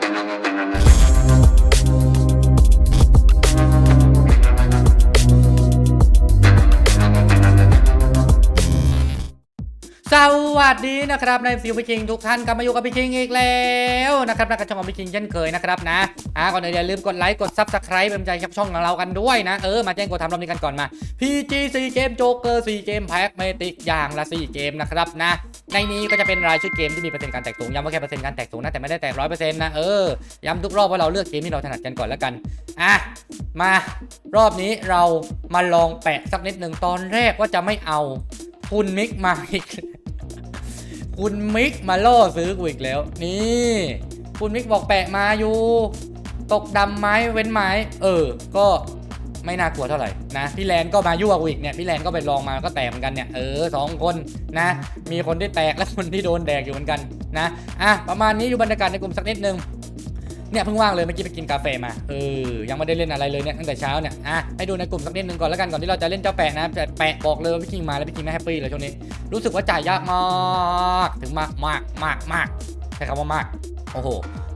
thank you. วัสดีนะครับในฟิวพี่คิงทุกท่านกลับมาอยู่กับพี่คิงอีกแล้วนะครับนักกระช่องของพี่คิงเช่นเคยนะครับนะอ่าก่อนอื่นอย่าลืมกดไลค์กดซับสไครป์เป็นใจกับช่องของเรากันด้วยนะ เออมาแจ้งกดทำรอบนี้กันก่อนมา PGC เกมโจ๊กเกอร์4เกมแพ็กเมติกอย่างละ 4 เกมนะครับนะ ในนี้ก็จะเป็นรายชื่อเกมที่มีเปอร์เซ็นต์การแตกสูงย้ำว่าแค่เปอร์เซ็นต์การแตกสูงนะแต่ไม่ได้แตกร้อยเปอร์เซ็นต์นะเออย้ำทุกรอบว่าเราเลือกเกมที่เราถนัดกันก่อนแล้วกันอะมารอบนี้เรามาลองแปะสักนิดหนึ่งตอนแรกว่าจะไม่เอาคุณมิกมาอีก คุณมิกมาล่อซื้อกูอีกแล้ว นี่ คุณมิกบอกแปะมาอยู่ ตกดำไม้เว้นไม้ เออ ก็ไม่น่ากลัวเท่าไหร่นะพี่แลนก็มายั่วกูอีกเนี่ยพี่แลนก็ไปลองมาก็แตกเหมือนกันเนี่ยเออสองคนนะ มีคนที่แตกและคนที่โดนแดกอยู่เหมือนกันนะอะประมาณนี้อยู่บรรยากาศในกลุ่มสักนิดนึงเนี่ยเพิ่งว่างเลยเมื่อกี้ไปกินกาแฟมาเออยังไม่ได้เล่นอะไรเลยเนี่ยตั้งแต่เช้าเนี่ยอะให้ดูในกลุ่มสักนิดนึงก่อนแล้วกันก่อนที่เราจะเล่นเจ้าแปะนะแต่แปะบอกเลยว่าพี่คิงมาแล้วพี่คิงไม่แฮปปี้เลยช่วงนี้ รู้สึกว่าจ่ายยากมาก ถึงมากมากมากมากใช้คำว่ามาก โอ้โห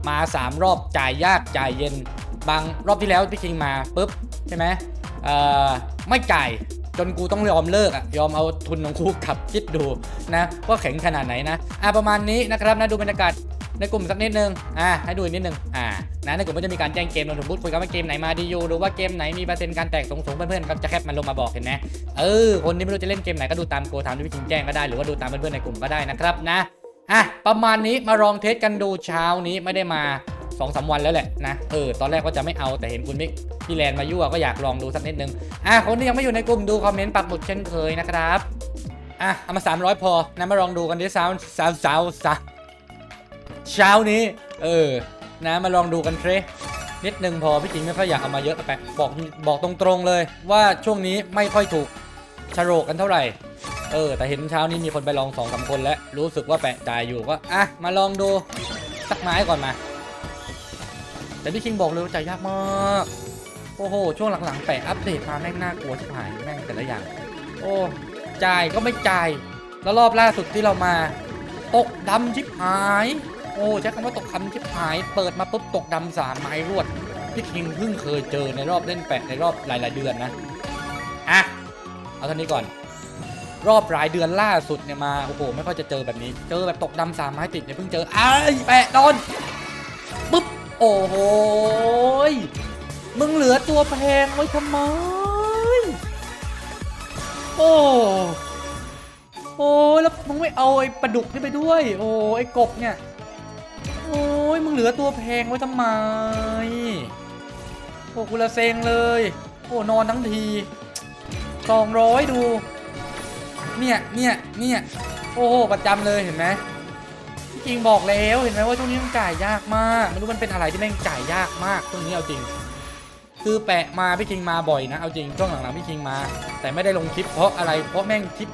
มา 3 รอบจ่ายยากจ่ายเย็น บางรอบที่แล้วพี่คิงมาปุ๊บใช่ไหมเอ่อไม่จ่ายจนกูต้องยอมเลิกอะยอมเอาทุนของกูกลับคิดดูนะว่าแข็งขนาดไหนนะอะประมาณนี้นะครับนะดูบรรยากาศในกลุ่มสักนิดนึงอะให้ดูอีกนิดนึงอ่า นะในกลุ่มก็จะมีการแจ้งเกมรวมถึงพูดคุยกันว่าเกมไหนมาดีอยู่หรือว่าเกมไหนมีเปอร์เซ็นต์การแตกสูงๆเพื่อนๆก็จะแคปมันลงมาบอกเห็นไหมเออคนที่ไม่รู้จะเล่นเกมไหนก็ดูตามโกทามที่พี่คิงแจ้งก็ได้หรือว่าดูตามเพื่อนๆในกลุ่มก็ได้นะครับนะอะประมาณนี้มาลองเทสกันดูเช้านี้ไม่ได้มา2อสวันแล้วแหละนะเออตอนแรกก็จะไม่เอาแต่เห็นคุณมิกพี่แลนมายั่วก็อยากลองดูสักนิดนึงอะคนที่ยังไม่อยู่ในกลุ่มดูคอมเมนต์ปักหมุดเช่นเคยนะครับอะเอามา 300 พอนะมาลองดูกันดิสาวสาวสาวเช้านี้ เออ นะมาลองดูกันเทรนิดนึงพอพี่คิงไม่ค่อยอยากเอามาเยอะไปบอกบอกตรงๆเลยว่าช่วงนี้ไม่ค่อยถูกชะโรกกันเท่าไหร่เออแต่เห็นเช้านี้มีคนไปลองสองสามคนแล้วรู้สึกว่าแปะจ่ายอยู่ก็อะมาลองดูสักไม้ก่อนมา แต่พี่คิงบอกเลยว่าใจยยากมากโอ้โหช่วงหลังๆแปะอัปเดตมาแม่งน่ากลัวชิบหายแม่งแต่ละอย่าง โอ้จ่ายก็ไม่จ่ายแล้วรอบล่าสุดที่เรามาตกดำชิบหาย โอ้ใช้คำว่าตกดำชิบหาย เปิดมาปุ๊บตกดำสามไม้รวด พี่คิงเพิ่งเคยเจอในรอบเล่นแปะในรอบหลายๆเดือนนะ อะ เอาเท่านี้ก่อน รอบรายเดือนล่าสุดเนี่ยมาโอ้โหไม่ค่อยจะเจอแบบนี้ เจอแบบตกดำสามไม้ติดเนี่ยเพิ่งเจอไอ้แปะโดนปุ๊บโอ้โหยมึงเหลือตัวแพงไว้ทำไม โอ้โอ้แล้วมึงไม่เอาไอ้ปลาดุกนี่ไปด้วย โอ้ไอ้กบเนี่ย โอ้ยมึงเหลือตัวแพงไว้ทำไมโอ้กูละเซ็งเลย โอ้นอนทั้งทีสองร้อยดู เนี่ยเนี่ยเนี่ยโอ้โหประจำเลยเห็นไหมพี่จริงบอกแล้วเห็นไหมว่าช่วงนี้มันจ่ายยากมากไม่รู้มันเป็นอะไรที่แม่งจ่ายยากมากช่วงนี้เอาจริง คือแปะมาพี่คิงมาบ่อยนะเอาจริงช่วงหลังๆพี่คิงมา แต่ไม่ได้ลงคลิปเพราะอะไรเพราะแม่งคลิป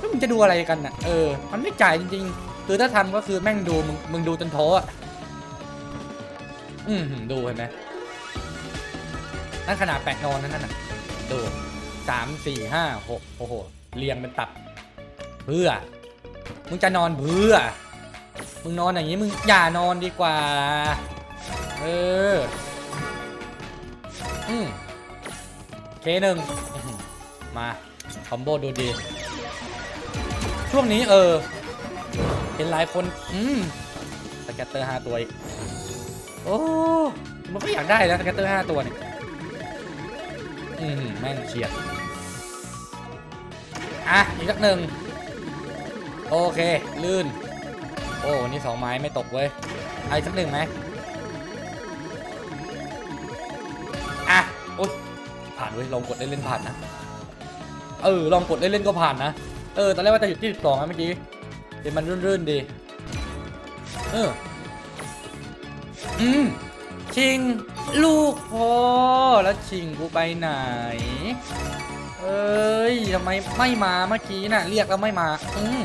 ก็มึงจะดูอะไรกันน่ะเออมันไม่จ่ายจริงๆ คือถ้าทำก็คือแม่งดูมึงมึงดูจนท้ออะ อืมดูเห็นไหมนั่นขนาดแปะนอนนั่นน่ะ ดูสามสี่ห้าหกโอ้โห เรียงเป็นตับ เพื่อ มึงจะนอนเพื่อ มึงนอนอย่างนี้มึงอย่านอนดีกว่า เออ อืมเคหนึ่งมา คอมโบดูดี ช่วงนี้เออ เห็นหลายคน อืมสแกตเตอร์ห้าตัวอีก โอ้มันก็อยากได้แล้วสแกตเตอร์ห้าตัวเนี่ยอืมแม่งเฉียด อะ อีกสักหนึ่ง โอเค ลื่น โอ้วันนี่สองไม้ไม่ตกเว้ยเอาอีกสักหนึ่งไหมอะโอ๊ยผ่านเว้ย ลองกดเล่นๆผ่านนะ เออ ลองกดเล่นๆก็ผ่านนะ เออ ตอนแรกว่าจะหยุดที่12นะเมื่อกี้ ดี๋ยวมันรื่นๆดี เออ อืม ชิง ลูกพอแล้วชิงกูไปไหน เอ้ยทำไมไม่มาเมื่อกี้น่ะ เรียกแล้วไม่มา อืม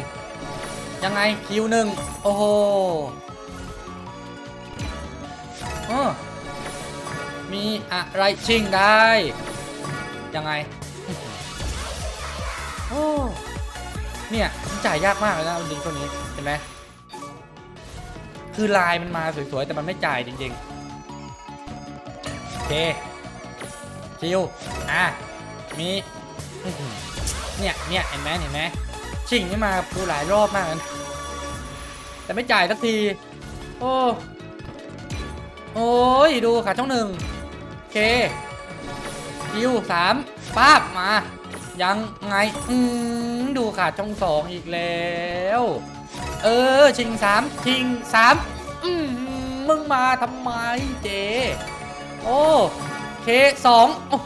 ยังไงคิวหนึ่ง โอ้โหเออมีอะไรชิงได้ ยังไง โอ้ เนี่ยจ่ายยากมากเลยนะจริงตัวนี้เห็นไหมคือลายมันมาสวยๆแต่มันไม่จ่ายจริงๆโอเคคิวอะมีเนี่ยเนี่ยเห็นไหมเห็นไหมชิงนี่มากูหลายรอบมากนะแต่ไม่จ่ายสักที โอ้โอ้ยดูขาช่องหนึ่งโอเคคิวสามป้าบมา ยังไง อืมดูขาดช่องสองอีกแล้ว เออ ชิงสามชิงสามอืมมึงมาทำไมเจ โอ้เคสองโอ้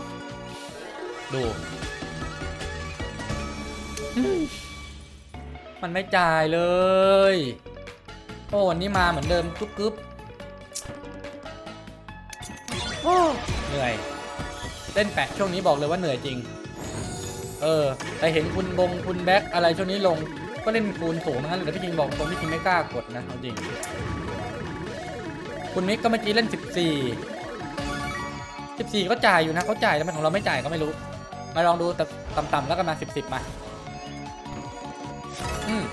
ดูอืมมันไม่จ่ายเลย โอ้วันนี้มาเหมือนเดิมกุ๊บกึ๊บโอ้เหนื่อย เล่นแปะช่วงนี้บอกเลยว่าเหนื่อยจริง เออแต่เห็นคุณบงคุณแบ็คอะไรช่วงนี้ลงก็เล่นคูณสูงนั้นเลยแต่พี่คิงบอกตรงพี่คิงไม่กล้ากดนะเอาจริง คุณมิกก็เมื่อกี้เล่น 14 14 ก็จ่ายอยู่นะเขาจ่ายแต่มันของเราไม่จ่ายก็ไม่รู้ มาลองดูแต่ต่ำๆแล้วกันมา 10 10มาอืม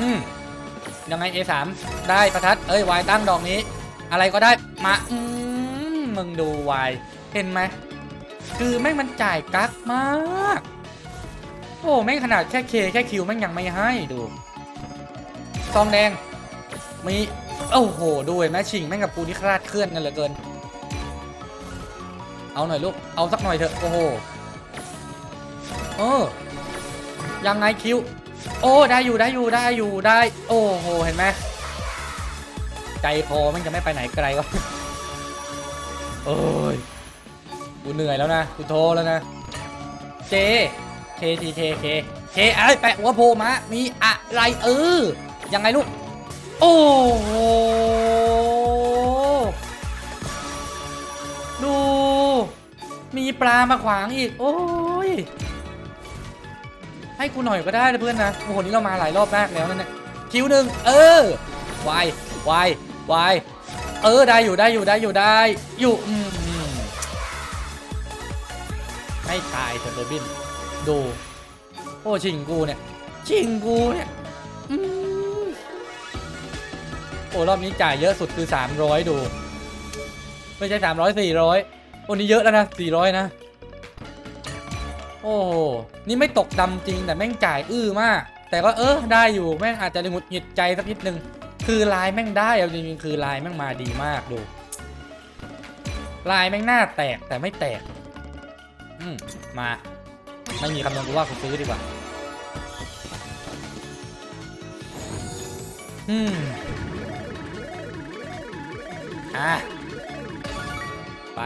อืมยังไง A3 ได้ประทัด เอ้ยวายตั้งดอกนี้ อะไรก็ได้มา อืมมึงดูวายเห็นไหม คือแม่งมันจ่ายกักมาก โอ้แม่งขนาดแค่เคแค่คิวแม่งยังไม่ให้ดูซองแดงมีโอ้โหดูเห็นไหมชิงแม่งกับกูนี่คลาดเคลื่อนกันเหลือเกิน เอาหน่อยลูกเอาสักหน่อยเถอะโอ้โหเออยังไงคิว โอ้ได้อยู่ได้อยู่ได้อยู่ได้ โอ้โหเห็นไหมใจคอแม่งจะไม่ไปไหนไกลวะโอ้ย กูเหนื่อยแล้วนะ กูโทรแล้วนะ เจ เคทีเคเคเคไอ้ยแปะหัวโผล่มามีอะไรเออ ยังไงลูก โอ้โห ดู มีปลามาขวางอีก โอ้ย ให้กูหน่อยก็ได้นะเพื่อนนะ โอ้โห นี่เรามาหลายรอบมากแล้วนั่นเนี่ยคิวหนึ่งเออวายวายวาย เออ ได้อยู่ได้อยู่ได้อยู่ได้ อยู่อืม อืมไม่ตายเถอะเดบินดูโอ้ชิงกูเนี่ย ชิงกูเนี่ยอโอ้รอบนี้จ่ายเยอะสุดคือ 300 ดู ไม่ใช่300 400โอ้นี่เยอะแล้วนะ400 นะ โอ้โหนี่ไม่ตกดำจริงแต่แม่งจ่ายอื้อมาก แต่ก็เออได้อยู่แม่งอาจจะหงุดหงิดใจสักนิดนึงคือลายแม่งได้เอาจริงๆคือลายแม่งมาดีมากดูลายแม่งหน้าแตกแต่ไม่แตก มมา ไม่มีคำนวณกูว่ากูซื้อดีกว่า อืม อะ ไป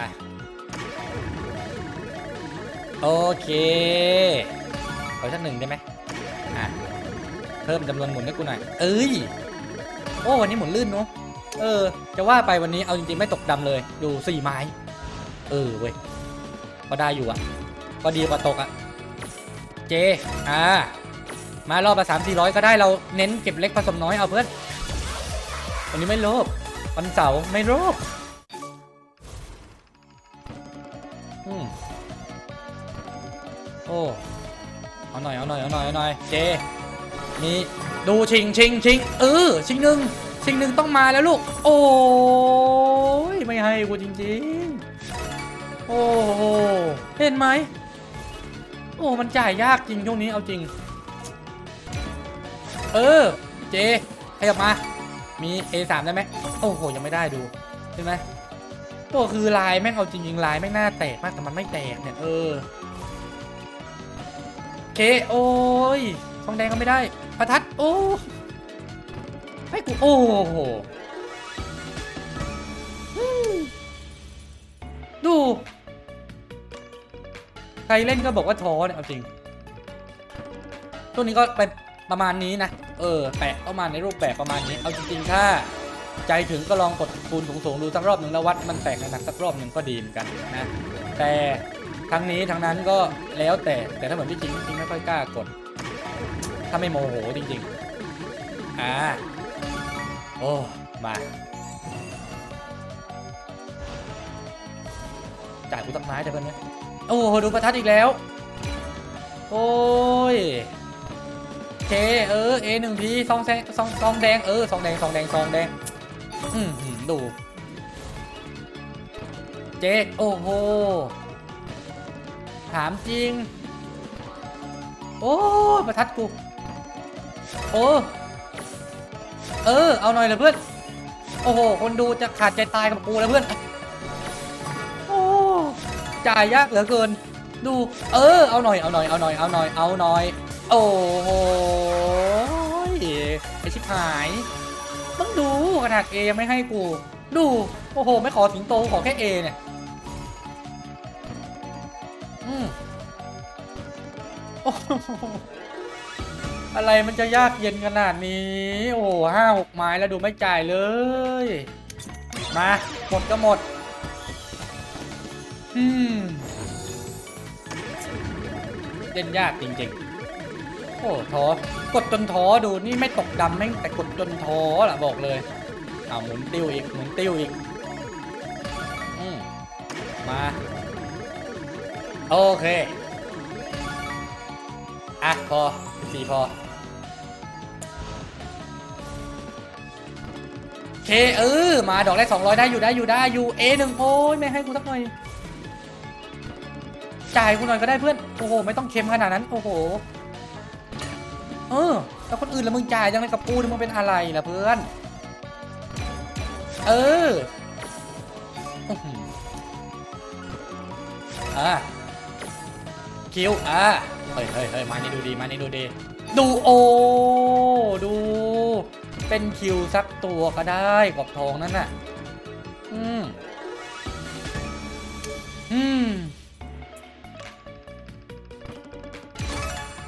โอเคขอชั้นหนึ่งได้ไหมอะ เพิ่มจำนวนหมุนให้กูหน่อย เอ้ย โอ้วันนี้หมุนลื่นเนาะเออ จะว่าไปวันนี้เอาจริงๆ ไม่ตกดำเลยดูสี่ไม้ เออเว้ย ก็ได้อยู่อะก็ดีกว่าตกอะเจ อ่า มารอบละสามสี่ร้อยก็ได้เราเน้นเก็บเล็กผสมน้อยเอาเพื่อน วันนี้ไม่โลภวันเสาร์ไม่โลภอืมโอ้ เอาหน่อยเอาหน่อยเอาหน่อยเอาหน่อยเจ มีดูชิงชิงชิงเออชิงหนึ่งชิงหนึ่งต้องมาแล้วลูก โอ้ยไม่ให้กูจริงๆ โอ้โหเห็นไหมโอ้มันจ่ายยากจริงช่วงนี้เอาจริง เออเจขยับมา มี A3 ได้ไหมโอ้โหยังไม่ได้ดูใช่ไหมโอ้คือลายแม่งเอาจริงๆลายแม่งหน้าแตกมากแต่มันไม่แตกเนี่ยเออเคโอ้ยทองแดงก็ไม่ได้ประทัดโอ้ให้กูโอ้โห รเล่นก็บอกว่าท้อเนี่ยเอาจริงช่วงนี้ก็ไปประมาณนี้นะ เออ แปะเข้ามาในรูปแบบประมาณนี้ เอาจริงๆ ถ้า ใจถึงก็ลองกดคูณสูงๆดูสักรอบหนึ่งแล้ววัดมันแตกหนักสักรอบหนึ่งก็ดีเหมือนกันนะ แต่ทั้งนี้ทั้งนั้นก็แล้วแต่ แต่ถ้าเหมือนพี่จริงพี่จริงไม่ค่อยกล้ากด ถ้าไม่โมโหจริงๆ อ่า โอ้ มาจ่ายกูตั้งไม้แต่เพื่อนเนี่ย โอ้โหดูประทัดอีกแล้ว โอ้ยเคเออเอหนึ่งทีซองแซงซองซองแดงเออซองแดงซองแดงซองแดงอืมดู เจ๊โอ้โห ถามจริง โอ้ประทัดกูโอ้เออ เอาหน่อยเลยเพื่อน โอ้โห คนดูจะขาดใจตายกับกูแล้วเพื่อน จ่ายยากเหลือเกิน ดู เออ เอาหน่อย เอาหน่อย เอาหน่อย เอาหน่อย เอาหน่อย โอ้โหไอชิบหายต้องดูขนาดเอยังไม่ให้กู ดู โอ้โห ไม่ขอสิงโต ขอแค่เอเนี่ย อืมโอ้อะไรมันจะยากเย็นขนาดนี้ โอ้โหห้าหกไม้แล้วดูไม่จ่ายเลย มา หมดก็หมด อืมเล่นยากจริงๆ โอ้ท้อกดจนท้อดูนี่ไม่ตกดำแม่งแต่กดจนท้อล่ะบอกเลยเอาหมุนติ้วอีกหมุนติ้วอีกอืมมาโอเคอะพอสี่พอเคเออมาดอกแรก200 ได้อยู่ได้อยู่ได้อยู่ A หนึ่งโอ้ยไม่ให้กูสักหน่อย จ่ายกูหน่อยก็ได้เพื่อน โอ้โห ไม่ต้องเค็มขนาดนั้น โอ้โห เออ แล้วคนอื่นแล้วมึงจ่ายยังไงกับกูนมึงเป็นอะไรล่ะเพื่อน เอออะคิวอะเฮ้ยเฮ้ยเฮ้ยมานี่ดูดี มานี่ดูดี ดูโอ ดู เป็นคิวสักตัวก็ได้กบทองนั่นน่ะ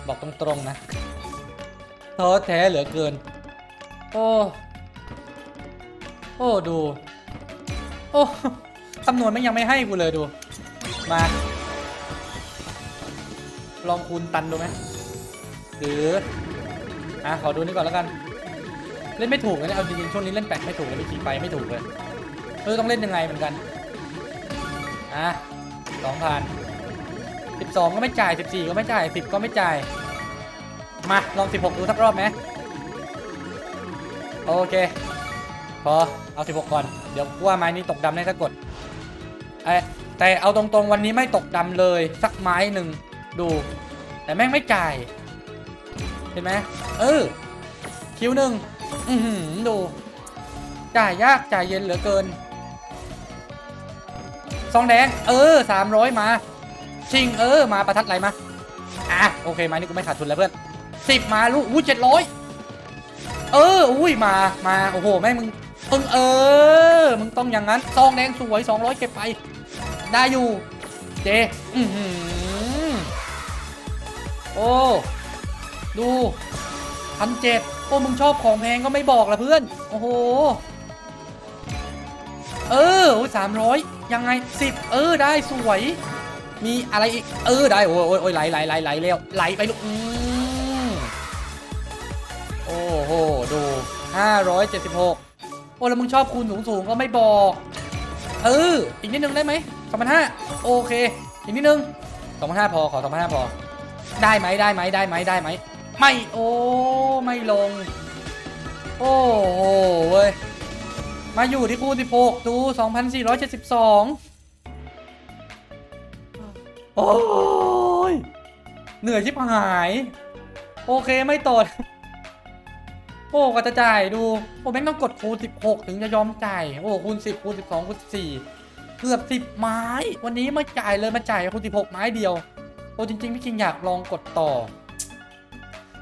บอกตรงๆนะท้อแท้เหลือเกิน โอ้ โอ้ ดู โอ้คำนวณมันยังไม่ให้กูเลยดู มา ลองคูณตันดูไหมหรือ อะ ขอดูนี่ก่อนแล้วกัน เล่นไม่ถูกเลยเนี่ยเอาจริงๆช่วงนี้เล่นแปดไม่ถูกเลยไม่ขี่ไปไม่ถูกเลยเออต้องเล่นยังไงเหมือนกัน อะสองพัน สิบสองก็ไม่จ่ายสิบสี่ก็ไม่จ่ายสิบก็ไม่จ่าย มา ลองสิบหกดูสักรอบไหมโอเค พอ เอาสิบหกก่อน เดี๋ยวว่าไม้นี้ตกดำแน่ถ้ากดไอแต่เอาตรงๆวันนี้ไม่ตกดำเลย สักไม้หนึ่งดู แต่แม่งไม่จ่าย เห็นไหมเออ คิวหนึ่งอือดู จ่ายยากจ่ายเย็นเหลือเกินซองแดง เออสามร้อยมา ชิงเออมาประทัดไหลมาอะโอเคมานี่กูไม่ขาดทุนแล้วเพื่อนสิบมาลูกอุ้ยเจ็ดร้อยเอออุ้ยมามาโอ้โหแม่มึงมึงเออมึงต้องอย่างนั้นซองแดงสวย200เก็บไป ได้อยู่เจอือโอ้ดูพันเจ็ดโอ้มึงชอบของแพงก็ไม่บอกละเพื่อน โอ้โห เออสามร้อยยังไงสิบเออได้สวย มีอะไรอีก เออได้ โอ้ยโอ้ยไหลไหลไหลไหลเร็วไหลไปลูกอืมโอ้โห ดูห้าร้อยเจ็ดสิบหกโอ้แล้วมึงชอบคูณสูงสูงก็ไม่บอก เออ อีกนิดนึงได้ไหมสองพันห้าโอเค อีกนิดนึงสองพันห้าพอ ขอสองพันห้าพอ ได้ไหมได้ไหมได้ไหมได้ไหม ไม่ โอ้ ไม่ลง โอ้โหเว้ย มาอยู่ที่คูณ16 ดู 2,472 อ้ยเหนื่อยชิบหาย โอเคไม่ตดโอ้ก็จะจ่ายดูโอ้แม่งต้องกดคูณ16 ถึงจะยอมจ่ายโอ้คูณ10คูณ12คูณ14เกือบ10 ไม้ วันนี้ม่จ่ายเลยมาจ่ายคูณ16 ไม้เดียวโอ้จริงๆพี่คิงอยากลองกดต่อ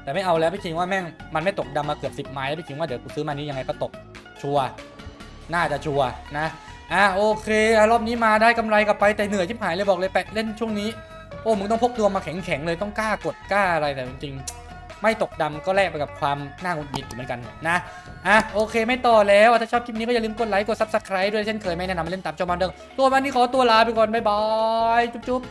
แต่ไม่เอาแล้วพี่คิงว่าแม่งมันไม่ตกดำมาเกือบ10 ไม้แล้วพี่คิงว่าเดี๋ยวกูซื้อมานี้ยังไงก็ตกชัวร์น่าจะชัวร์นะ อะโอเคอะรอบนี้มาได้กำไรกลับไปแต่เหนื่อยชิบหายเลยบอกเลยแปะเล่นช่วงนี้ โอ้มึงต้องพกตัวมาแข็งๆเลยต้องกล้ากดกล้าอะไรแต่จริงๆไม่ตกดำก็แลกไปกับความน่าหงุดหงิดอยู่เหมือนกันนะอะโอเคไม่ต่อแล้วถ้าชอบคลิปนี้ก็อย่าลืมกดไลค์กดซับสไคร b e ด้วยเช่นเคยไม่แนะนำมาเล่นตามจอมันเดิมตัววันนี้ขอตัวลาไปก่อนบ๊ายบายจุ๊บ